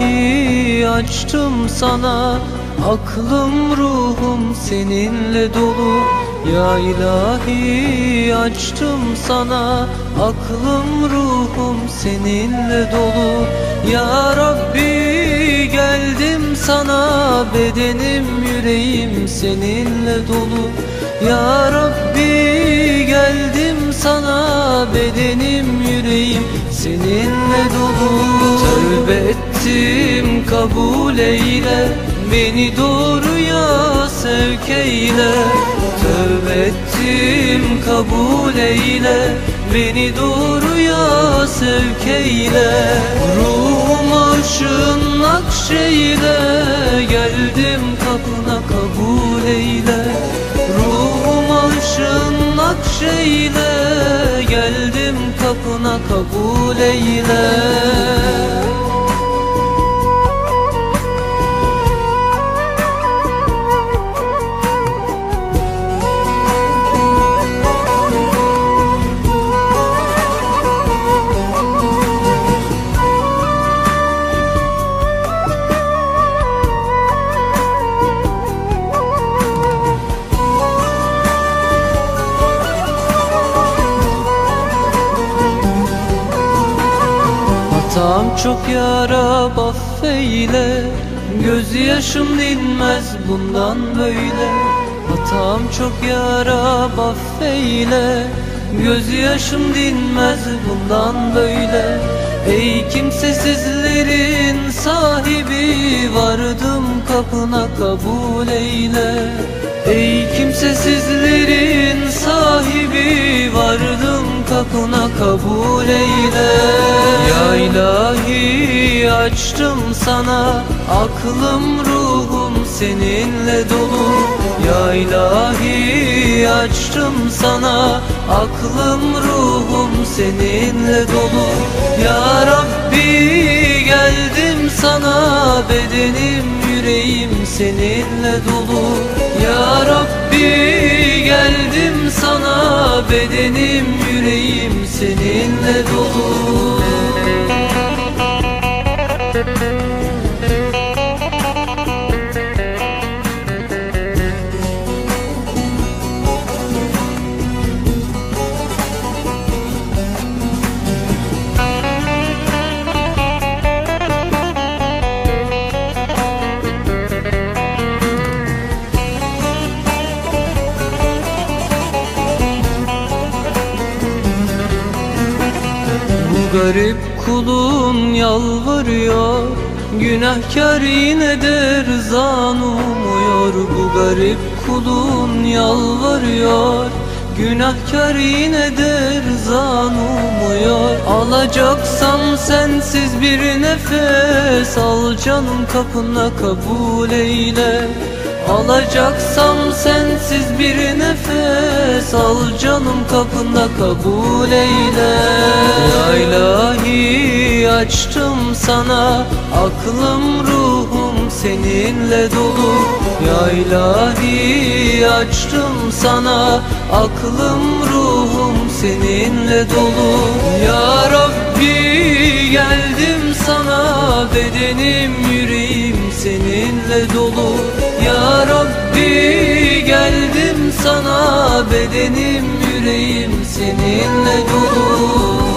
Ya ilahi açtım sana Aklım ruhum seninle dolu. Ya ilahi açtım sana Aklım ruhum seninle dolu. Ya Rabbi geldim sana Bedenim yüreğim seninle dolu. Ya Rabbi geldim sana Bedenim yüreğim kabul eyle. Beni doğruya sevk eyle. Tövbe ettim kabul eyle. Beni doğruya sevk eyle. Ruhum ışığın nakşeyle. Geldim kapına kabul eyle. Ruhum ışığın nakşeyle. Geldim kapına kabul eyle Hatam çok yara affeyle Gözyaşım dinmez bundan böyle. Hatam çok yara affeyle Gözyaşım dinmez bundan böyle. Ey kimsesizlerin sahibi Vardım kapına kabul eyle. Ey kimsesizlerin kapına kabul eyle. Ya ilahi açtım sana Aklım ruhum seninle dolu. Ya ilahi açtım sana Aklım ruhum seninle dolu. Ya Rabbi geldim sana Bedenim yüreğim seninle dolu. Ya Rabbi geldim sana Bedenim yüreğim seninle dolu garip kulun yalvarıyor Günahkar yine de rızan umuyor. Bu garip kulun yalvarıyor Günahkar yine de rızan umuyor. Alacaksam sensiz bir nefes Al canım kapına kabul eyle. Alacaksam sensiz bir nefes Al canım kapında kabul eyle İlahi açtım sana Aklım ruhum seninle dolu. Ya ilahi açtım sana Aklım ruhum seninle dolu. Ya Rabbi geldim sana Bedenim yüreğim seninle dolu. Ya Rabbi geldim sana Bedenim yüreğim seninle dolu